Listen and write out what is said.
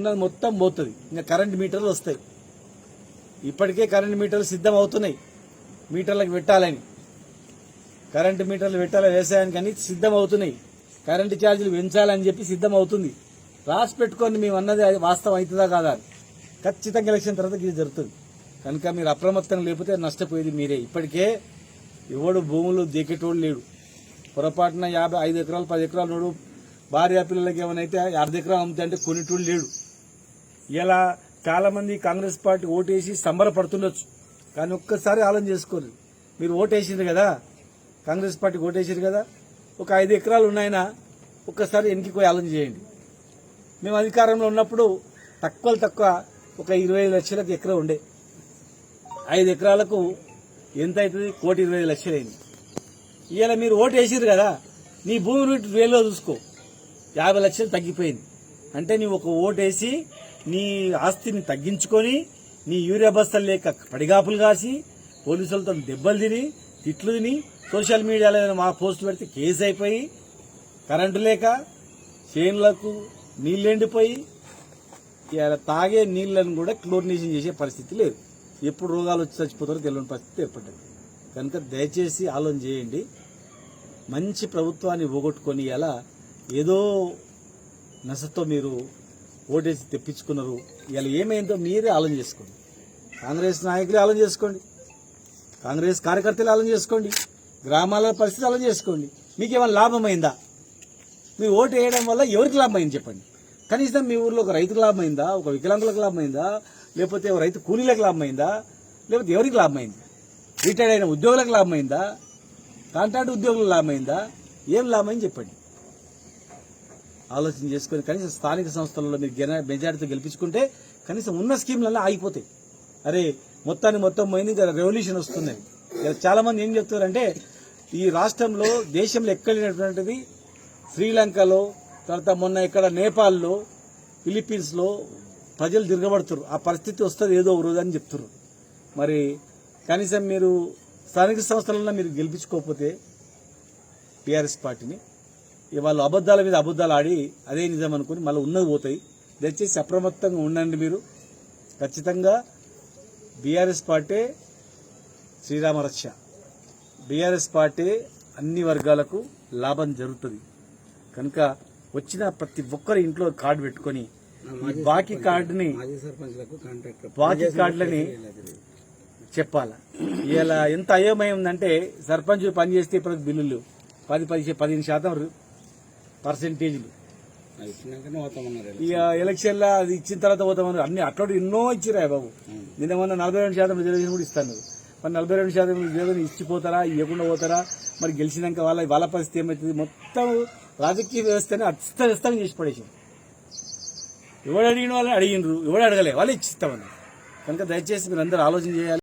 ఉన్నది మొత్తం పోతుంది. ఇంకా కరెంట్ మీటర్లు వస్తాయి. ఇప్పటికే కరెంట్ మీటర్లు సిద్ధం అవుతున్నాయి మీటర్లకు పెట్టాలని. కరెంటు మీటర్లు పెట్టాలి వ్యవసాయానికి అని సిద్ధం అవుతున్నాయి కరెంటు ఛార్జీలు పెంచాలని చెప్పి సిద్ధం అవుతుంది రాసి పెట్టుకొని మేము అన్నది అది వాస్తవం అవుతుందా కాదా ఖచ్చితంగా ఎలక్షన్ తర్వాత ఇది జరుగుతుంది. కనుక మీరు అప్రమత్తం లేకపోతే నష్టపోయేది మీరే. ఇప్పటికే ఎవడు భూములు దిగేటోడు లేడు. పొరపాటున యాభై ఐదు ఎకరాలు పది ఎకరాలు నోడు భార్య పిల్లలకి ఏమైనా అర్ధ ఎకరాలు అమ్ముతాయంటే కొనేటోడు లేడు. ఇలా చాలా మంది కాంగ్రెస్ పార్టీ ఓటేసి సంబరపడుతుండొచ్చు. కానీ ఒక్కసారి ఆలోచన చేసుకోరు మీరు ఓటేసింది కదా కాంగ్రెస్ పార్టీకి ఓటేసారు కదా ఒక ఐదు ఎకరాలు ఉన్నాయినా ఒక్కసారి వెనక్కి పోయి ఆలోచన చేయండి. మేము అధికారంలో ఉన్నప్పుడు తక్కువ తక్కువ ఒక ఇరవై ఐదు లక్షలకు ఎకరం ఉండే. ఐదు ఎకరాలకు ఎంత అవుతుంది? కోటి ఇరవై ఐదు లక్షలు అయింది. ఇవాళ మీరు ఓటు వేసారు కదా నీ భూమి రేటు వేలో చూసుకో. యాభై లక్షలు తగ్గిపోయింది. అంటే నీవు ఒక ఓటు వేసి నీ ఆస్తిని తగ్గించుకొని నీ యూరియా బస్తాలు లేక పడిగాపులు కాసి పోలీసులతో దెబ్బలు తిని తిట్లు తిని సోషల్ మీడియాలో మా పోస్టులు పెడితే కేసు అయిపోయి కరెంటు లేక చేనులకు నీళ్ళు ఎండిపోయి ఇలా తాగే నీళ్ళను కూడా క్లోరినేషన్ చేసే పరిస్థితి లేదు. ఎప్పుడు రోగాలు వచ్చి చచ్చిపోతారో తెలియని పరిస్థితి ఏర్పడ్డది. కనుక దయచేసి ఆలోచన చేయండి. మంచి ప్రభుత్వాన్ని పోగొట్టుకొని ఎలా ఏదో నసతో మీరు ఓటేసి తెప్పించుకున్నారు. ఇలా ఏమైందో మీరే ఆలోచన చేసుకోండి. కాంగ్రెస్ నాయకులే ఆలోచన చేసుకోండి. కాంగ్రెస్ కార్యకర్తలు ఆలోచన చేసుకోండి. గ్రామాల పరిస్థితి ఆలోచన చేసుకోండి. మీకేమైనా లాభమైందా మీ ఓటు వేయడం వల్ల ఎవరికి లాభం అయింది చెప్పండి. కనీసం మీ ఊర్లో ఒక రైతుకు లాభమైందా ఒక వికలాంగులకు లాభమైందా లేకపోతే రైతు కూలీలకు లాభం అయిందా? లేకపోతే ఎవరికి లాభం రిటైర్డ్ అయిన ఉద్యోగులకు లాభమైందా కాంట్రాక్ట్ ఉద్యోగులకు లాభమైందా ఏం లాభమైంది చెప్పండి. ఆలోచన చేసుకొని కనీసం స్థానిక సంస్థలలో మీరు గెన మెజారిటీతో గెలిపించుకుంటే కనీసం ఉన్న స్కీమ్లలో ఆగిపోతాయి. అరే మొత్తాన్ని మొత్తం పోయింది రెవల్యూషన్ వస్తుందని చాలామంది చాలా మంది ఏం చెప్తున్నారంటే ఈ రాష్ట్రంలో దేశంలో ఎక్కడినటువంటిది శ్రీలంకలో తర్వాత మొన్న ఇక్కడ నేపాల్లో ఫిలిప్పీన్స్లో ప్రజలు తిరగబడుతున్నారు ఆ పరిస్థితి వస్తుంది ఏదో ఒక రోజు అని చెప్తున్నారు మరి కనీసం మీరు స్థానిక సంస్థలలో మీరు గెలిపించుకోకపోతే టీఆర్ఎస్ పార్టీని వాళ్ళు అబద్ధాల మీద అబద్ధాలు ఆడి అదే నిజం అనుకుని మళ్ళీ ఉన్నది పోతాయి. దయచేసి అప్రమత్తంగా ఉండండి మీరు. ఖచ్చితంగా బీఆర్ఎస్ పార్టీ శ్రీరామ రక్ష. బీఆర్ఎస్ పార్టీ అన్ని వర్గాలకు లాభం జరుగుతుంది. కనుక వచ్చిన ప్రతి ఒక్కరి ఇంట్లో కార్డు పెట్టుకొని బాకీ కార్డుని బాకీ కార్డులని చెప్పాల? ఇలా ఎంత అయోమయం ఉందంటే సర్పంచ్ పని చేస్తే ఇప్పుడు బిల్లులు. పది పది పదిహేను శాతం పర్సెంటేజ్లు. పోతామన్నారు ఇక ఎలక్షన్లో అది ఇచ్చిన తర్వాత పోతామని అన్ని అట్లాంటి ఎన్నో ఇచ్చిరా బాబు. నిన్న మొన్న నలభై రెండు శాతం రిజర్వేషన్ కూడా ఇస్తాను మరి నలభై రెండు శాతం రిజర్వేషన్ ఇచ్చిపోతారా ఇవ్వకుండా పోతారా? మరి గెలిచినాక వాళ్ళ వాళ్ళ పరిస్థితి ఏమవుతుంది మొత్తం రాజకీయ వ్యవస్థని అస్తవ్యస్తం చేసి పడేసి ఎవడు అడిగిన వాళ్ళు అడిగినరు ఎవడు అడగలే వాళ్ళు ఇచ్చిస్తామని కనుక దయచేసి మీరు అందరూ ఆలోచన చేయాలి.